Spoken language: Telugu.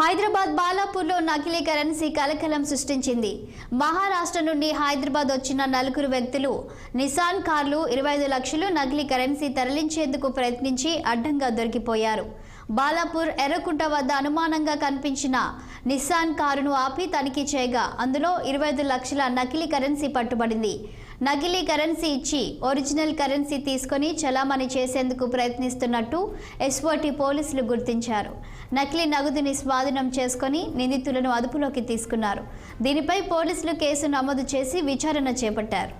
హైదరాబాద్ బాలాపూర్లో నకిలీ కరెన్సీ కలకలం సృష్టించింది. మహారాష్ట్ర నుండి హైదరాబాద్ వచ్చిన నలుగురు వ్యక్తులు నిసాన్ కార్లు ఇరవై ఐదు లక్షలు నకిలీ కరెన్సీ తరలించేందుకు ప్రయత్నించి అడ్డంగా దొరికిపోయారు. బాలాపూర్ ఎర్రకుంట వద్ద అనుమానంగా కనిపించిన నిస్సాన్ కారును ఆపి తనిఖీ చేయగా అందులో ఇరవై ఐదు లక్షల నకిలీ కరెన్సీ పట్టుబడింది. నకిలీ కరెన్సీ ఇచ్చి ఒరిజినల్ కరెన్సీ తీసుకొని చలామణి చేసేందుకు ప్రయత్నిస్తున్నట్టు ఎస్ఓటి పోలీసులు గుర్తించారు. నకిలీ నగదుని స్వాధీనం చేసుకొని నిందితులను అదుపులోకి తీసుకున్నారు. దీనిపై పోలీసులు కేసు నమోదు చేసి విచారణ చేపట్టారు.